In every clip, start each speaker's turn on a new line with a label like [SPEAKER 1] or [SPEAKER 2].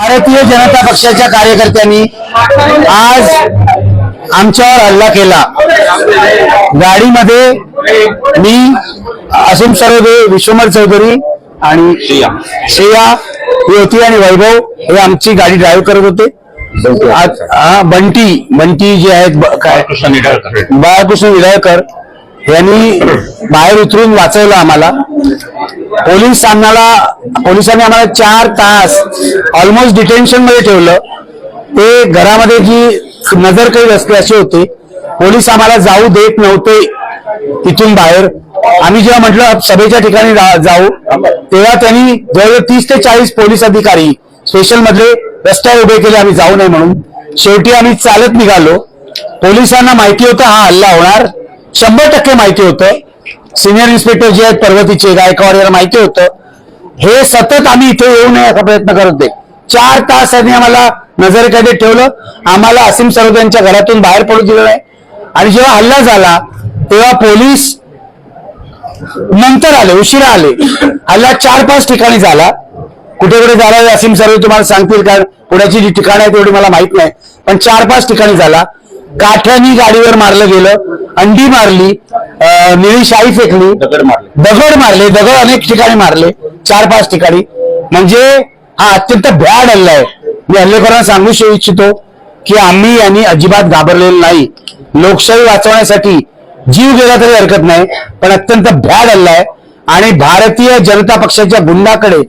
[SPEAKER 1] भारतीय जनता पक्षाच्या कार्यकर्त्यांनी आज आमच्यावर हल्ला केला. गाडीमध्ये मी असीम सरोदे विश्वमर चौधरी आणि श्रेया. ही होती आणि वैभव हे आमची गाडी ड्राईव्ह करत होते. आज- बंटी बंटी जे आहेत काय?
[SPEAKER 2] कृष्ण निडाळकर.
[SPEAKER 1] बाळकृष्ण विधायकर यांनी बाहेर उतरून वाचवलं आम्हाला. पोलीस आम्हाला पोलिसांनी आम्हाला चार तास ऑलमोस्ट डिटेन्शनमध्ये ठेवलं. ते घरामध्ये जी नजर काही असते असे होते पोलीस आम्हाला जाऊ देत नव्हते तिथून बाहेर. आम्ही जेव्हा म्हटलं सभेच्या ठिकाणी जाऊ. तेव्हा त्यांनी जवळजवळ तीस ते चाळीस पोलीस अधिकारी स्पेशल मधले रस्त्यावर उभे केले आम्ही जाऊ नये म्हणून. शेवटी आम्ही चालत निघालो. पोलिसांना माहिती होतं हा हल्ला होणार. शंभर टक्के माहिती होतं. सिनियर इन्स्पेक्टर जे आहेत पर्वतीचे गायकवाड यांना माहिती होतं. हे सतत आम्ही इथे येऊ नये असा प्रयत्न करत होते. चार तास त्यांनी आम्हाला नजरेकडे ठेवलं. आम्हाला असीम सरोद यांच्या घरातून बाहेर पडू दिलं नाही. आणि जेव्हा हल्ला झाला तेव्हा पोलीस नंतर आले उशिरा आले. हल्ला चार पाच ठिकाणी झाला. कुठे कुठे झाला हे असीम सरोद तुम्हाला सांगतील कारण पुण्याची जी ठिकाणं आहेत तेवढी मला माहीत नाही. पण चार पाच ठिकाणी झाला. काठ्यानी गाडीवर मारलं गेलं अंडी मारली निळी शाई फेकली
[SPEAKER 2] दगड मारले.
[SPEAKER 1] दगड मारले दगड अनेक ठिकाणी मारले चार पाच ठिकाणी. म्हणजे हा अत्यंत भ्याड हल्ला आहे. मी हल्लेकरांना सांगू इच्छितो की आम्ही यांनी अजिबात घाबरलेलो नाही. लोकशाही वाचवण्यासाठी जीव गेला तरी हरकत नाही पण अत्यंत भ्याड हल्ला आहे. आणि भारतीय जनता पक्षाच्या गुंडाकडे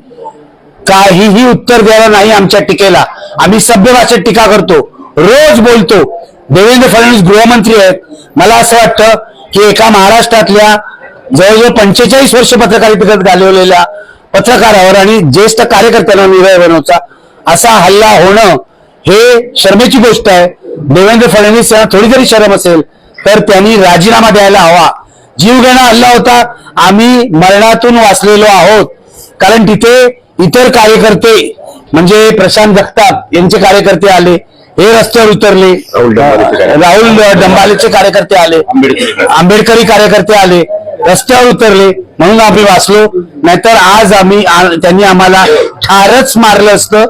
[SPEAKER 1] काहीही उत्तर द्यायला नाही आमच्या टीकेला. आम्ही सभ्य भाषेत टीका करतो रोज बोलतो देवेंद्र फडणवीस गृहमंत्री आहेत. मला असं वाटतं की एका महाराष्ट्रातल्या जवळजवळ पंचेचाळीस वर्ष पत्रकारितेत घालवलेल्या पत्रकारावर आणि ज्येष्ठ कार्यकर्त्यांना निर्णय बनवचा असा हल्ला होणं हे शर्मेची गोष्ट आहे. देवेंद्र फडणवीस यांना थोडी जरी शरम असेल तर त्यांनी राजीनामा द्यायला हवा. जीवघेणा हल्ला होता. आम्ही मरणातून वाचलेलो आहोत. कारण तिथे इतर कार्यकर्ते म्हणजे प्रशांत जगताप यांचे कार्यकर्ते आले. हे रस्त्यावर उतरले.
[SPEAKER 2] राहुल डंबालेचे कार्यकर्ते.
[SPEAKER 1] आले.
[SPEAKER 2] आंबेडकरी
[SPEAKER 1] आंबेडकरी कार्यकर्ते आले. रस्त्यावर उतरले. म्हणून आम्ही वाचलो. नाहीतर आज आम्ही त्यांनी आम्हाला ठारच मारलं असतं.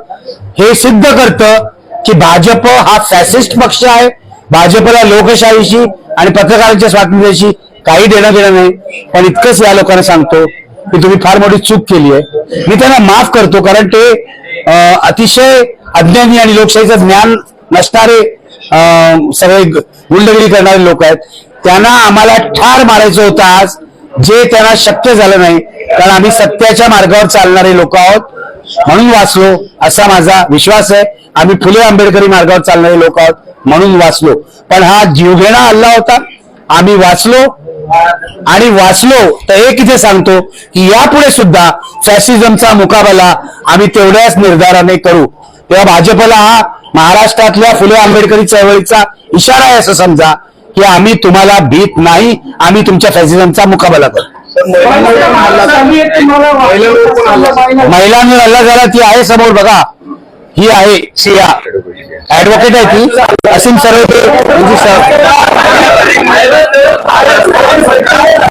[SPEAKER 1] हे सिद्ध करतं की भाजप हा फॅसिस्ट पक्ष आहे. भाजपला लोकशाहीशी आणि पत्रकारांच्या स्वातंत्र्याशी काही देणं घेणं नाही. पण इतकंच या लोकांना सांगतो की तुम्ही फार मोठी चूक केली आहे. मी त्यांना माफ करतो कारण ते अतिशय अज्ञानी आणि लोकशाहीचं ज्ञान नसणारे सगळे गुंडगिरी करणारे लोक आहेत. त्यांना आम्हाला ठार मारायचं होतं आज जे त्यांना शक्य झालं नाही. कारण आम्ही सत्याच्या मार्गावर चालणारे लोक आहोत. म्हणून वाचलो असा माझा विश्वास आहे. आम्ही फुले आंबेडकरी मार्गावर चालणारे लोक आहोत म्हणून वाचलो. पण हा जीवघेणा हल्ला होता. आम्ही वाचलो. आणि वाचलो तर एक इथे सांगतो की यापुढे सुद्धा फॅसिझमचा मुकाबला आम्ही तेवढ्याच निर्धाराने करू. तेव्हा भाजपला हा महाराष्ट्रातल्या फुले आंबेडकरी चळवळीचा इशारा आहे असं समजा की आम्ही तुम्हाला भीत नाही आम्ही तुमच्या फॅसिझमचा मुकाबला करू. महिलांवर हल्ला झाला ती आहे समोर बघा. ही आहे सिया ऍडव्होकेट आहे ती. असीम सरोदे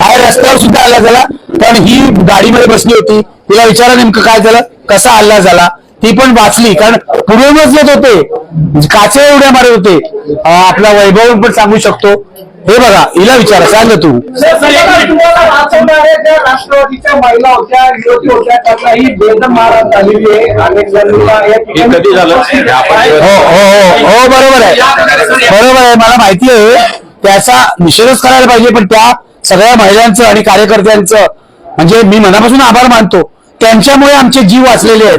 [SPEAKER 1] यांची रस्त्यावर सुद्धा हल्ला झाला. पण ही गाडीमध्ये बसली होती. तिला विचारा नेमकं काय झालं कसा हल्ला झाला. ती पण वाचली कारण पुढे बसलेत होते. काचे एवढ्या मारत होते. आपला वैभव पण सांगू शकतो. हे बघा हिला विचारा सांग तू.
[SPEAKER 3] राष्ट्रवादीच्या महिला होत्या होत्या झालेली आहे.
[SPEAKER 2] हे कधी झालं? हे
[SPEAKER 1] हो हो हो हो बरोबर आहे. बरोबर आहे. मला माहिती आहे त्याचा निषेधच करायला पाहिजे पण त्या सगळ्या महिलांचं आणि कार्यकर्त्यांचं म्हणजे मी मनापासून आभार मानतो. त्यांच्यामुळे आमचे जीव वाचलेले आहेत.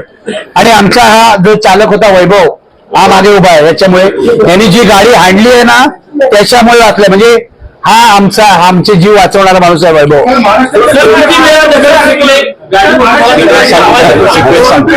[SPEAKER 1] आणि आमचा हा जो चालक होता वैभव हा मागे उभा आहे. याच्यामुळे यांनी जी गाडी हाणली आहे ना त्याच्यामुळे वाचलंय. म्हणजे हा आमचा हा आमचे जीव वाचवणारा माणूस आहे वैभव.
[SPEAKER 2] सांगतो.